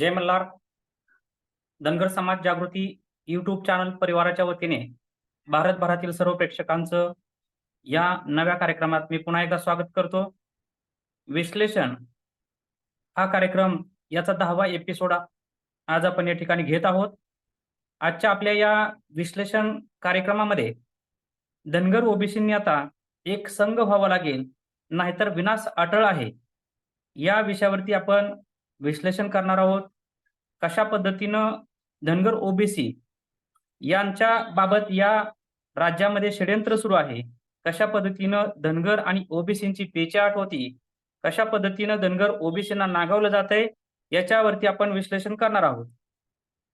जय मल्हार. धनगर समाज जागृती YouTube channel परिवाराच्या वतीने भारतभरातील सर्व प्रेक्षकांचं या नव्या कार्यक्रमात मी पुन्हा एकदा स्वागत करतो. विश्लेषण हा कार्यक्रम याचा दहावा एपिसोड आज आपण या ठिकाणी घेत आहोत. आजच्या आपल्या या विश्लेषण कार्यक्रमामध्ये धनगर ओबीसींनी आता एक संघ व्हावा लागेल नाहीतर विनाश अटळ आहे. या विषयावरती आपण विश्लेषण करणार आहोत. कशा पद्धतीनं धनगर ओबीसी यांच्या बाबत या राज्यामध्ये षडयंत्र सुरू आहे? कशा पद्धतीनं धनगर आणि ओबीसींची पेचाट होती? कशा पद्धतीनं धनगर ओबीसींना नागावलं जात आहे याच्यावरती आपण विश्लेषण करणार आहोत.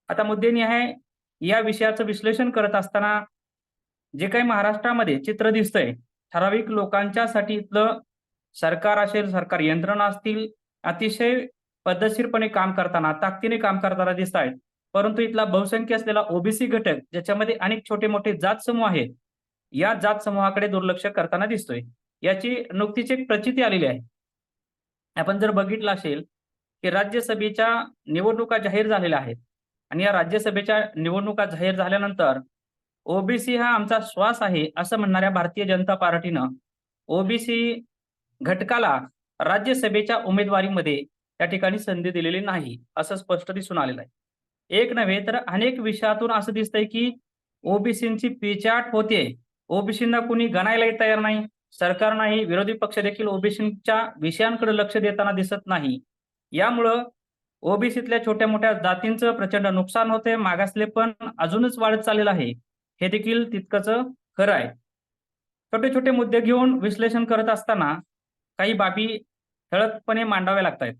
आता मुद्देनी आहे या विषयाचं विश्लेषण करत असताना जे काही महाराष्ट्रामध्ये चित्र दिसतंय ठराविक लोकांच्यासाठी इथलं सरकार असेल सरकार यंत्रणा असतील अतिशय पद्धतशीरपणे काम करताना ताकदीने काम करताना दिसत आहेत परंतु इथला बहुसंख्य असलेला ओबीसी घटक ज्याच्यामध्ये अनेक छोटे मोठे जात समूह आहेत या जात समूहाकडे दुर्लक्ष करताना दिसतोय. याची नुकतीच एक प्रचिती आलेली आहे. आपण जर बघितलं असेल की राज्यसभेच्या निवडणुका जाहीर झालेल्या आहेत. आणि या राज्यसभेच्या निवडणुका जाहीर झाल्यानंतर ओबीसी हा आमचा श्वास आहे असं म्हणणाऱ्या भारतीय जनता पार्टीनं ओबीसी घटकाला राज्यसभेच्या उमेदवारीमध्ये त्या ठिकाणी संधी दिलेली नाही असं स्पष्ट दिसून आलेलं आहे. एक नव्हे तर अनेक विषयातून असं दिसतंय की ओबीसींची पिचाट होते ओबीसींना कुणी गणायलाही तयार नाही. सरकार नाही विरोधी पक्ष देखील ओबीसींच्या विषयांकडे लक्ष देताना दिसत नाही. यामुळं ओबीसीतल्या छोट्या मोठ्या जातींचं प्रचंड नुकसान होते मागासले पण अजूनच वाढत चाललेलं आहे. हे देखील तितकंच खरं आहे. छोटे छोटे मुद्दे घेऊन विश्लेषण करत असताना काही बाबी ठळकपणे मांडाव्या लागत आहेत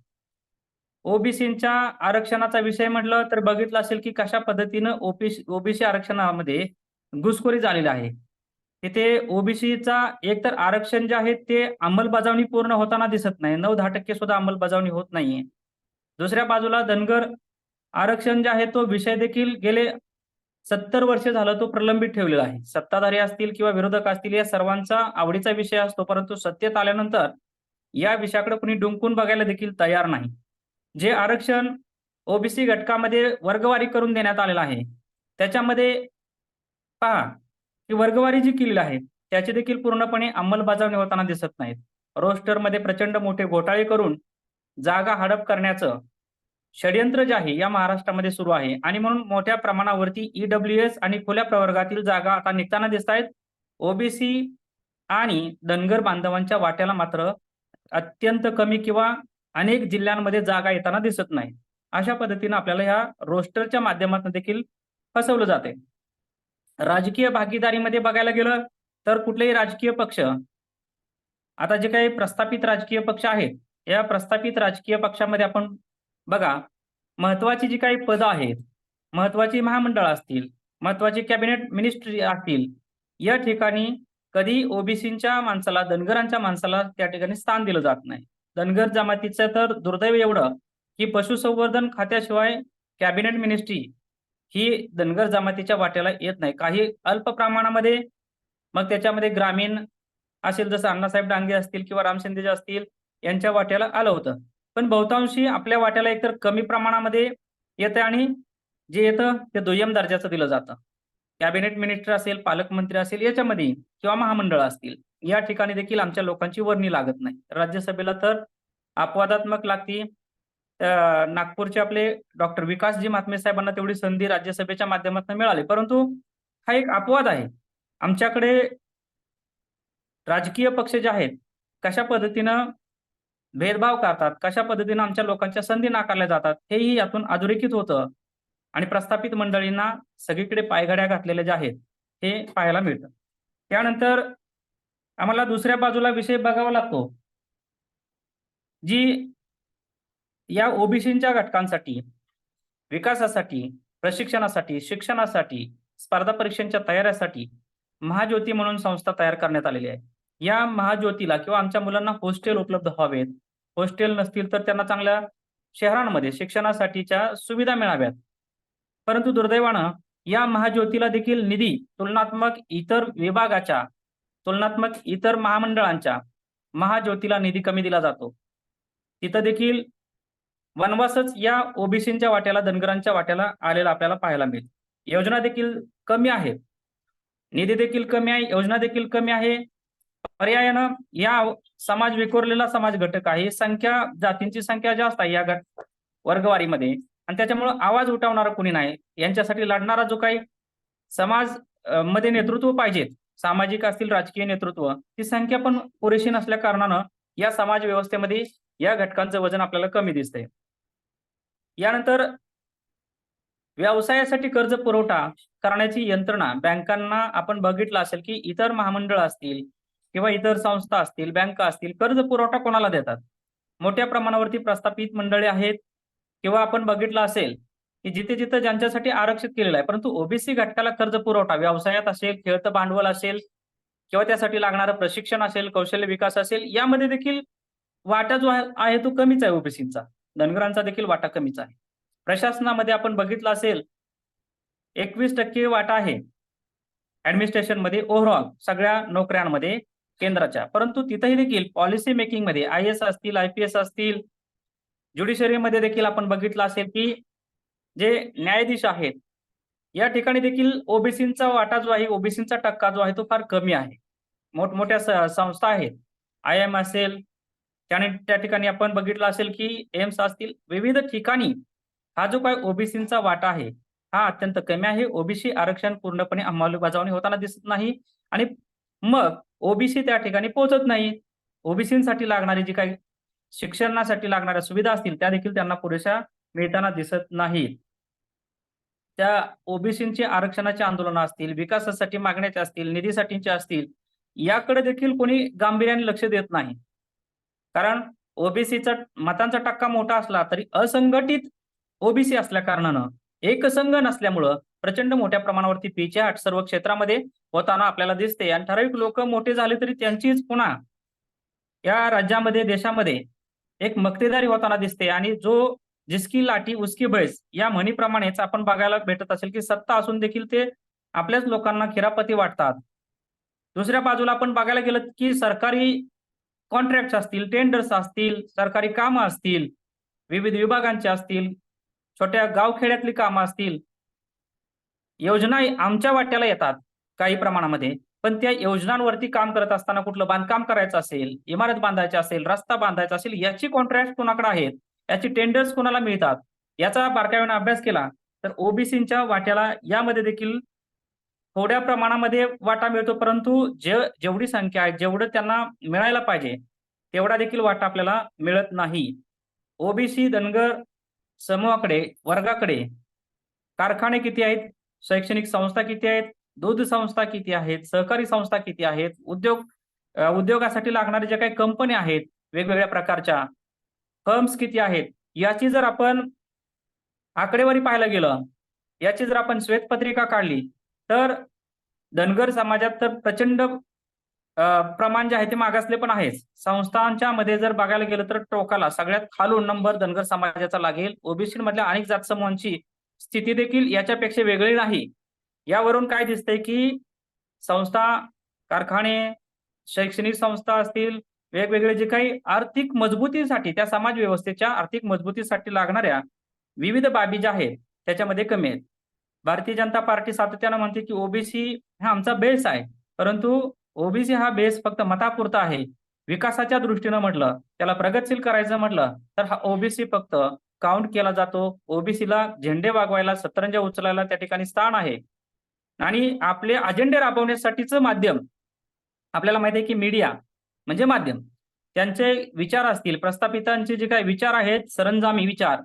ओबीसींच्या आरक्षणाचा विषय म्हटलं तर बघितलं असेल की कशा पद्धतीनं ओबीसी ओबीसी आरक्षणामध्ये घुसखोरी झालेली आहे. तिथे ओबीसीचा एकतर आरक्षण जे आहे ते अंमलबजावणी पूर्ण होताना दिसत नाही. नऊ दहा टक्के सुद्धा अंमलबजावणी होत नाहीये. दुसऱ्या बाजूला धनगर आरक्षण जे आहे तो विषय देखील गेले सत्तर वर्ष झालं तो प्रलंबित ठेवलेला आहे. सत्ताधारी असतील किंवा विरोधक असतील या सर्वांचा आवडीचा विषय असतो परंतु सत्तेत आल्यानंतर या विषयाकडे कुणी डुंकून बघायला देखील तयार नाही. जे आरक्षण ओबीसी घटकामध्ये वर्गवारी करून देण्यात आलेलं आहे त्याच्यामध्ये पहा की वर्गवारी जी केलेली आहे त्याची देखील पूर्णपणे अंमलबजावणी होताना दिसत नाहीत. रोस्टरमध्ये प्रचंड मोठे घोटाळे करून जागा हडप करण्याचं षडयंत्र जे आहे या महाराष्ट्रामध्ये सुरू आहे. आणि म्हणून मोठ्या प्रमाणावरती ईडब्ल्यू एस आणि खुल्या प्रवर्गातील जागा आता निघताना दिसत आहेत. ओबीसी आणि धनगर बांधवांच्या वाट्याला मात्र अत्यंत कमी किंवा अनेक जिल्ह्यांमध्ये जागा येताना दिसत नाही. अशा पद्धतीनं आपल्याला ह्या रोस्टरच्या माध्यमातून देखील फसवलं जाते. राजकीय भागीदारीमध्ये बघायला गेलं तर कुठलेही राजकीय पक्ष आता जे काही प्रस्थापित राजकीय पक्ष आहेत या प्रस्थापित राजकीय पक्षामध्ये आपण बघा महत्वाची जी काही पदं आहेत महत्वाची महामंडळ असतील महत्वाची कॅबिनेट मिनिस्ट्री असतील या ठिकाणी कधी ओबीसीच्या माणसाला धनगरांच्या माणसाला त्या ठिकाणी स्थान दिलं जात नाही. धनगर जमातीचं तर दुर्दैव एवढं की पशुसंवर्धन खात्याशिवाय कॅबिनेट मिनिस्ट्री ही धनगर जमातीच्या वाट्याला येत नाही. काही अल्प प्रमाणामध्ये मग त्याच्यामध्ये ग्रामीण असेल जसं अण्णासाहेब डांगे असतील किंवा राम शिंदेचे असतील यांच्या वाट्याला आलं होतं. पण बहुतांशी आपल्या वाट्याला एकतर कमी प्रमाणामध्ये येतं आणि जे येतं ते दुय्यम दर्जाचं दिलं जातं. कॅबिनेट मिनिस्टर असेल पालकमंत्री असेल याच्यामध्ये किंवा महामंडळ असतील. या ठिकाणी देखील आमच्या लोकांची वर्णी लागत नाही. राज्यसभेला तर अपवादात्मक लागती. नागपूरचे आपले डॉक्टर विकासजी महात्मे साहेबांना तेवढी संधी राज्यसभेच्या माध्यमातून मिळाली. परंतु हा एक अपवाद आहे. आमच्याकडे राजकीय पक्ष जे आहेत कशा पद्धतीनं भेदभाव करतात कशा पद्धतीनं आमच्या लोकांच्या संधी नाकारल्या जातात हेही यातून अधोरेखित होतं. आणि प्रस्थापित मंडळींना सगळीकडे पायघड्या घातलेल्या ज्या आहेत हे पाहायला मिळतं. त्यानंतर आम्हाला दुसऱ्या बाजूला विषय बघावा लागतो. जी या ओबीसीच्या घटकांसाठी विकासासाठी प्रशिक्षणासाठी शिक्षणासाठी स्पर्धा परीक्षांच्या तयारीसाठी महाज्योती म्हणून संस्था तयार करण्यात आलेली आहे. या महाज्योतीला किंवा आमच्या मुलांना हॉस्टेल उपलब्ध व्हावेत हॉस्टेल नसतील तर त्यांना चांगल्या शहरांमध्ये शिक्षणासाठीच्या सुविधा मिळाव्यात. परंतु दुर्दैवानं या महाज्योतीला देखील निधी तुलनात्मक इतर विभागाच्या तुलनात्मक इतर महामंडळांच्या महाज्योतीला निधी कमी दिला जातो. तिथं देखील वनवासच या ओबीसीच्या वाट्याला धनगरांच्या वाट्याला आलेला आपल्याला पाहायला मिळेल. योजना देखील कमी आहेत निधी देखील कमी आहे योजना देखील कमी आहे. पर्यायानं या समाज विखुरलेला समाज घटक आहे. संख्या जातींची संख्या जास्त आहे या गट वर्गवारीमध्ये. आणि त्याच्यामुळं आवाज उठवणारा कोणी नाही? यांच्यासाठी लढणारा जो काही समाजमध्ये नेतृत्व पाहिजेत. सामाजिक असतील राजकीय नेतृत्व ती संख्या पण पुरेशी नसल्या कारणानं या समाज व्यवस्थेमध्ये या घटकांचं वजन आपल्याला कमी दिसतंय. यानंतर व्यवसायासाठी कर्ज पुरवठा करण्याची यंत्रणा बँकांना आपण बघितलं असेल की इतर महामंडळ असतील किंवा इतर संस्था असतील बँका असतील कर्ज पुरवठा कोणाला देतात? मोठ्या प्रमाणावरती प्रस्थापित मंडळे आहेत किंवा आपण बघितलं असेल की जिथे जिथे ज्यांच्यासाठी आरक्षित केलेलं आहे. परंतु ओबीसी घटकाला कर्ज पुरवठा व्यवसायात असेल खेळतं भांडवल असेल किंवा त्यासाठी लागणारं प्रशिक्षण असेल कौशल्य विकास असेल यामध्ये देखील वाटा जो आहे- तो कमीच आहे ओबीसीचा. धनगरांचा देखील वाटा कमीच आहे. प्रशासनामध्ये आपण बघितलं असेल एकवीस टक्के वाटा आहे. ऍडमिनिस्ट्रेशनमध्ये ओव्हरऑल सगळ्या नोकऱ्यांमध्ये केंद्राच्या. परंतु तिथेही देखील पॉलिसी मेकिंगमध्ये आय एस असतील आय पी एस असतील ज्युडिशरीमध्ये देखील आपण बघितलं असेल की जे न्यायाधीश आहेत या ठिकाणी देखील ओबीसींचा वाटा जो आहे ओबीसीचा टक्का जो आहे तो फार कमी आहे. मोठमोठ्या संस्था आहेत. आय एम असेल त्याने त्या ठिकाणी आपण बघितलं असेल की एम्स असतील विविध ठिकाणी हा जो काय ओबीसींचा वाटा आहे हा अत्यंत कमी आहे. ओबीसी आरक्षण पूर्णपणे अंमलबजावणी होताना दिसत नाही आणि मग ओबीसी त्या ठिकाणी पोहोचत नाही. ओबीसीसाठी लागणारी जी काही शिक्षणासाठी लागणाऱ्या सुविधा असतील त्या देखील त्यांना पुरेशा मिळताना दिसत नाहीत. त्या ओबीसींचे आरक्षणाचे आंदोलन असतील विकासासाठी मागण्याचे असतील निधीसाठीचे असतील याकडे देखील कोणी गांभीर्याने लक्ष देत नाही. कारण ओबीसीचा मतांचा टक्का मोठा असला तरी असंघटित ओबीसी असल्या कारणानं एकसंघ नसल्यामुळं प्रचंड मोठ्या प्रमाणावरती पिछेहाट सर्व क्षेत्रामध्ये होताना आपल्याला दिसते. आणि ठराविक लोक मोठे झाले तरी त्यांचीच पुन्हा या राज्यामध्ये देशामध्ये एक मक्तेदारी होताना दिसते. आणि जो जिसकी लाठी उसकी भैस या म्हणीप्रमाणेच आपण बघायला भेटत असेल की सत्ता असून देखील ते आपल्याच लोकांना खिरापती वाटतात. दुसऱ्या बाजूला आपण बघायला गेलं की सरकारी कॉन्ट्रॅक्ट असतील टेंडर्स असतील सरकारी कामं असतील विविध विभागांचे असतील छोट्या गावखेड्यातली कामं असतील योजना आमच्या वाट्याला येतात काही प्रमाणामध्ये. पण त्या योजनांवरती काम करत असताना कुठलं बांधकाम करायचं असेल इमारत बांधायची असेल रस्ता बांधायचा असेल याची कॉन्ट्रॅक्ट कोणाकडे आहेत? याची टेंडर्स कोणाला मिळतात? याचा बारकाव्याने अभ्यास केला तर ओबीसीच्या वाट्याला यामध्ये देखील थोड्या प्रमाणामध्ये वाटा मिळतो परंतु जे जेवढी संख्या आहे जेवढं त्यांना मिळायला पाहिजे तेवढा देखील वाटा आपल्याला मिळत नाही. ओबीसी धनगर समूहाकडे वर्गाकडे कारखाने किती आहेत? शैक्षणिक संस्था किती आहेत? दूध संस्था किती आहेत? सहकारी संस्था किती आहेत? उद्योग उद्योगासाठी लागणारे जे काही कंपन्या आहेत वेगवेगळ्या प्रकारच्या फर्म्स किती आहेत? याची जर आपण आकडेवारी पाहायला गेलं याची जर आपण श्वेतपत्रिका काढली तर धनगर समाजात तर प्रचंड प्रमाण जे आहे ते मागासले पण आहेच. संस्थांच्या मध्ये जर बघायला गेलं तर टोकाला सगळ्यात खालून नंबर धनगर समाजाचा लागेल. ओबीसी मधल्या अनेक जात समूहांची स्थिती देखील याच्यापेक्षा वेगळी नाही. यावरून काय दिसतंय की संस्था कारखाने शैक्षणिक संस्था असतील वेगवेगळे जे काही आर्थिक मजबूतीसाठी त्या समाज व्यवस्थेच्या आर्थिक मजबूतीसाठी लागणाऱ्या विविध बाबी ज्या आहेत त्याच्यामध्ये कमी आहेत. भारतीय जनता पार्टी सातत्यानं म्हणते की ओबीसी हा आमचा बेस आहे. परंतु ओबीसी हा बेस फक्त मतापुरता आहे. विकासाच्या दृष्टीनं म्हटलं त्याला प्रगतशील करायचं म्हटलं तर हा ओबीसी फक्त काउंट केला जातो. ओबीसीला झेंडे वागवायला सतरंजा उचलायला त्या ठिकाणी स्थान आहे. आणि आपले अजेंडे राबवण्यासाठीचं माध्यम आपल्याला माहिती आहे की मीडिया म्हणजे माध्यम. त्यांचे विचार असतील प्रस्थापितांचे जे काही विचार आहेत सरंजामी विचार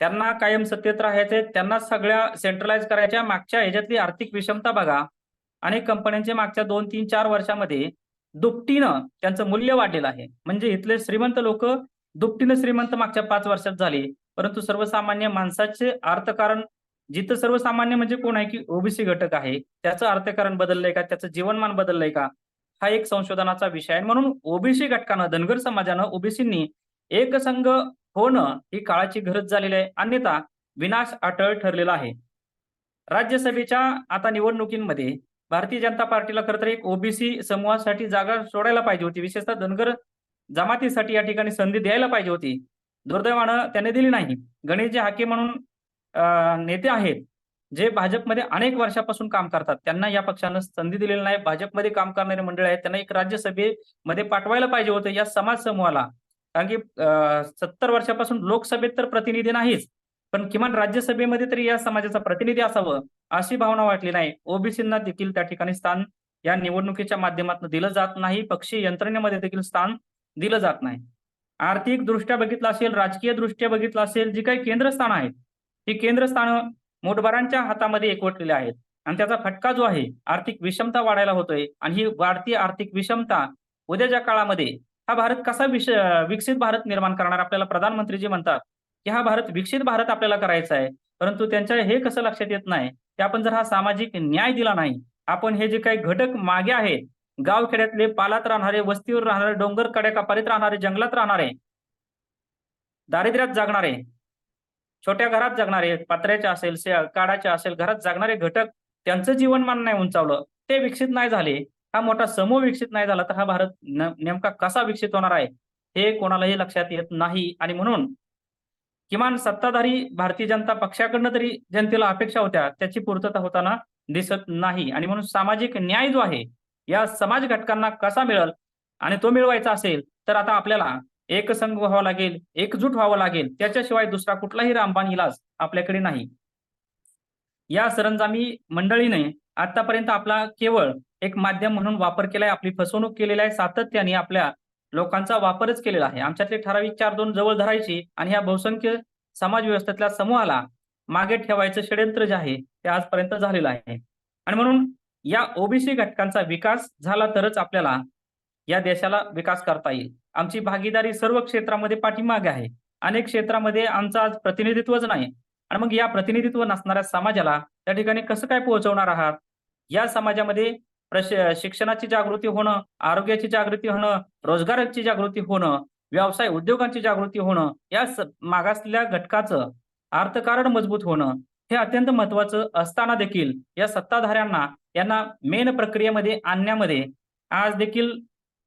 त्यांना कायम सत्तेत राहायचे त्यांना सगळ्या सेंट्रलाइज करायच्या मागच्या ह्याच्यातली आर्थिक विषमता बघा. अनेक कंपन्यांचे मागच्या दोन तीन चार वर्षामध्ये दुपटीनं त्यांचं मूल्य वाढलेलं आहे. म्हणजे इथले श्रीमंत लोक दुपटीनं श्रीमंत मागच्या पाच वर्षात झाले. परंतु सर्वसामान्य माणसाचे अर्थकारण जिथं सर्वसामान्य म्हणजे कोण आहे की ओबीसी घटक आहे त्याचं अर्थकारण बदललंय का? त्याचं जीवनमान बदललंय का? हा एक संशोधनाचा विषय आहे. म्हणून ओबीसी घटकानं धनगर समाजानं ओबीसींनी एकसंघ होणं ही काळाची गरज झालेली आहे. अन्यथा विनाश अटळ ठरलेला आहे. राज्यसभेच्या आता निवडणुकीमध्ये भारतीय जनता पार्टीला खरं तर एक ओबीसी समूहासाठी जागा सोडायला पाहिजे होती. विशेषतः धनगर जमातीसाठी या ठिकाणी संधी द्यायला पाहिजे होती. दुर्दैवानं त्यांनी दिली नाही. गणेशजी हाके म्हणून अं, नेते आहेत. जे भाजपमध्ये अनेक वर्षापासून काम करतात त्यांना या पक्षानं संधी दिलेली नाही. भाजपमध्ये काम करणारे मंडळ आहेत त्यांना एक राज्यसभेमध्ये पाठवायला पाहिजे होतं या समाज समूहाला. कारण की सत्तर वर्षापासून लोकसभेत तर प्रतिनिधी नाहीच. पण किमान राज्यसभेमध्ये तरी या समाजाचा प्रतिनिधी असावं अशी भावना वाटली नाही. ओबीसींना देखील त्या ठिकाणी स्थान या निवडणुकीच्या माध्यमातून दिलं जात नाही. पक्षीय यंत्रणेमध्ये देखील स्थान दिलं जात नाही. आर्थिक दृष्ट्या बघितलं असेल राजकीय दृष्ट्या बघितलं असेल जी काही केंद्रस्थानं आहेत ती केंद्रस्थानं मोठभरांच्या हातामध्ये एकवटलेले आहेत. आणि त्याचा फटका जो आहे आर्थिक विषमता वाढायला होतोय. आणि ही वाढती आर्थिक विषमता उद्याच्या काळामध्ये हा भारत कसा विश विकसित भारत निर्माण करणार? आपल्याला प्रधानमंत्री जे म्हणतात की हा भारत विकसित भारत आपल्याला करायचा आहे. परंतु त्यांच्या हे कसं लक्षात येत नाही? की आपण जर हा सामाजिक न्याय दिला नाही आपण हे जे काही घटक मागे आहेत गावखेड्यातले पालात राहणारे वस्तीवर राहणारे डोंगर कड्या कपारीत राहणारे जंगलात राहणारे दारिद्र्यात जागणारे छोट्या घरात जगणारे पत्र्याच्या असेल काडाच्या असेल घरात जगणारे घटक त्यांचं जीवनमान नाही उंचावलं ते विकसित नाही झाले. हा मोठा समूह विकसित नाही झाला तर हा भारत नेमका कसा विकसित होणार आहे? हे कोणालाही लक्षात येत नाही. आणि म्हणून किमान सत्ताधारी भारतीय जनता पक्षाकडनं तरी जनतेला अपेक्षा होत्या त्याची पूर्तता होताना दिसत नाही. आणि म्हणून सामाजिक न्याय जो आहे या समाज घटकांना कसा मिळेल आणि तो मिळवायचा असेल तर आता आपल्याला एकसंघ व्हावा लागेल एकजूट व्हावं लागेल त्याच्याशिवाय दुसरा कुठलाही रामबाण इलाज आपल्याकडे नाही. या सरंजामी मंडळीने आतापर्यंत आपला केवळ एक माध्यम म्हणून वापर केलाय आपली फसवणूक केलेली आहे सातत्याने आपल्या लोकांचा वापरच केलेला आहे. आमच्यातले ठराविक चार दोन जवळ धरायची आणि ह्या बहुसंख्य समाज व्यवस्थेतल्या समूहाला मागे ठेवायचं षडयंत्र जे आहे ते आजपर्यंत झालेलं आहे. आणि म्हणून या ओबीसी घटकांचा विकास झाला तरच आपल्याला या देशाला विकास करता येईल. आमची भागीदारी सर्व क्षेत्रामध्ये पाठीमागे आहे. अनेक क्षेत्रामध्ये आमचं आज प्रतिनिधित्वच नाही. आणि मग या प्रतिनिधित्व नसणाऱ्या समाजाला त्या ठिकाणी कसं काय पोहोचवणार आहात? या समाजामध्ये शिक्षणाची जागृती होणं आरोग्याची जागृती होणं रोजगाराची जागृती होणं व्यवसाय उद्योगांची जागृती होणं या मागासलेल्या घटकाचं अर्थकारण मजबूत होणं हे अत्यंत महत्वाचं असताना देखील या सत्ताधाऱ्यांना यांना मेन प्रक्रियेमध्ये आणण्यामध्ये आज देखील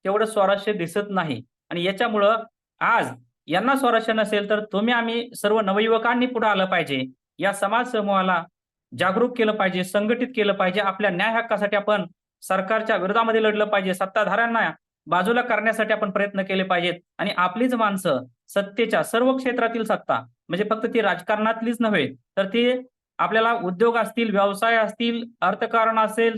तेवढं स्वारस्य दिसत नाही. आणि याच्यामुळं आज यांना स्वराज्य नसेल तर तुम्ही आम्ही सर्व नवयुवकांनी पुढे आलं पाहिजे. या समाज समूहाला जागरूक केलं पाहिजे संघटित केलं पाहिजे. आपल्या न्याय हक्कासाठी आपण सरकारच्या विरोधामध्ये लढलं पाहिजे. सत्ताधाऱ्यांना बाजूला करण्यासाठी आपण प्रयत्न केले पाहिजेत. आणि आपलीच माणसं सत्तेच्या सर्व क्षेत्रातील सत्ता म्हणजे फक्त ती राजकारणातलीच नव्हे तर ती आपल्याला उद्योग असतील व्यवसाय असतील अर्थकारण असेल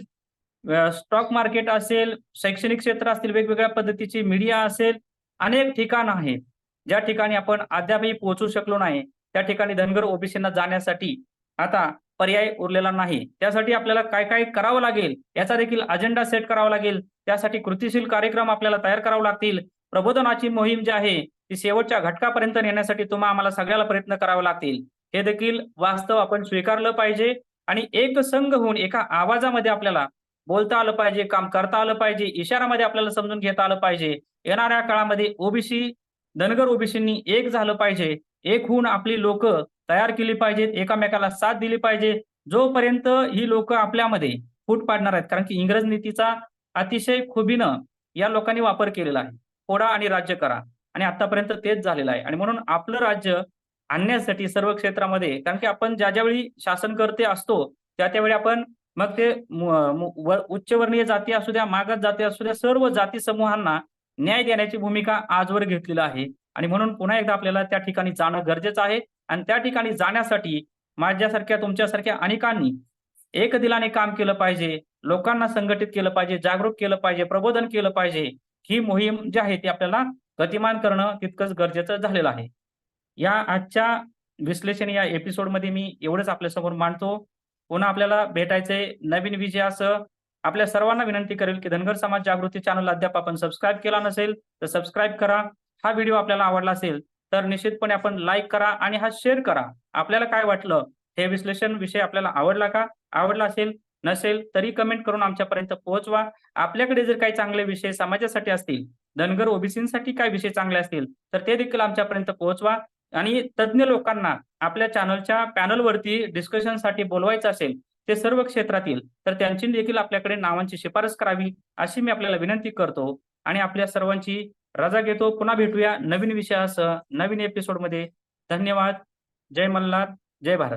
स्टॉक मार्केट असेल शैक्षणिक क्षेत्र असतील वेगवेगळ्या पद्धतीची मीडिया असेल अनेक ठिकाण आहेत. ज्या ठिकाणी आपण अद्यापही पोहोचू शकलो नाही त्या ठिकाणी धनगर ओबीसींना जाण्यासाठी आता पर्याय उरलेला नाही. त्यासाठी आपल्याला काय काय करावं लागेल? याचा देखील अजेंडा सेट करावा लागेल. त्यासाठी कृतीशील कार्यक्रम आपल्याला तयार करावे लागतील. प्रबोधनाची मोहीम जी आहे ती शेवटच्या घटकापर्यंत नेण्यासाठी तुम्हाला आम्हाला सगळ्याला प्रयत्न करावे लागतील. हे देखील वास्तव आपण स्वीकारलं पाहिजे आणि एक संघ होऊन एका आवाजामध्ये आपल्याला बोलता आलं पाहिजे काम करता आलं पाहिजे इशारामध्ये आपल्याला समजून घेता आलं पाहिजे. येणाऱ्या काळामध्ये ओबीसी धनगर ओबीसींनी एक झालं पाहिजे. एक होऊन आपली लोक तयार केली पाहिजेत एकामेकाला साथ दिली पाहिजे. जोपर्यंत ही लोक आपल्यामध्ये फूट पाडणार आहेत कारण की इंग्रज नीतीचा अतिशय खुबीनं या लोकांनी वापर केलेला आहे. फोडा आणि राज्य करा. आणि आतापर्यंत तेच झालेलं आहे. आणि म्हणून आपलं राज्य आणण्यासाठी सर्व क्षेत्रामध्ये कारण की आपण ज्या ज्यावेळी शासन करते असतो त्या त्यावेळी आपण मग ते उच्चवर्णीय जाती असू द्या मागास जाती असू द्या सर्व जाती समूहांना न्याय देण्याची भूमिका आजवर घेतलेली आहे. आणि म्हणून पुन्हा एकदा आपल्याला त्या ठिकाणी जाणं गरजेचं आहे. आणि त्या ठिकाणी जाण्यासाठी माझ्यासारख्या तुमच्यासारख्या अनेकांनी एक दिलाने काम केलं पाहिजे लोकांना संघटित केलं पाहिजे जागरूक केलं पाहिजे प्रबोधन केलं पाहिजे ही मोहीम जी आहे ती आपल्याला गतिमान करणं तितकंच गरजेचं झालेलं आहे. या आजच्या विश्लेषण या एपिसोडमध्ये मी एवढंच आपल्यासमोर मांडतो. पुन्हा आपल्याला भेटायचंय नवीन विजयासह आपल्या सर्वांना विनंती करेल की धनगर समाज जागृती चॅनल अद्याप आपण सबस्क्राईब केला नसेल तर सबस्क्राईब करा. हा व्हिडिओ आपल्याला आवडला असेल तर निश्चितपणे आपण लाईक करा आणि हा शेअर करा. आपल्याला काय वाटलं? हे विश्लेषण विषय आपल्याला आवडला का? आवडला असेल नसेल तरी कमेंट करून आमच्यापर्यंत पोहोचवा. आपल्याकडे जर काही चांगले विषय समाजासाठी असतील धनगर ओबीसीसाठी काय विषय चांगले असतील तर ते देखील आमच्यापर्यंत पोहोचवा. आणि तज्ज्ञ लोकांना आपल्या चॅनलच्या पॅनलवरती डिस्कशनसाठी बोलवायचं असेल ते सर्व क्षेत्रातील तर त्यांची देखील आपल्याकडे नावांची शिफारस करावी अशी मी आपल्याला विनंती करतो. आणि आपल्या सर्वांची रजा घेतो. पुन्हा भेटूया नवीन विषयासह नवीन एपिसोडमध्ये धन्यवाद. जय मल्हार. जय भारत.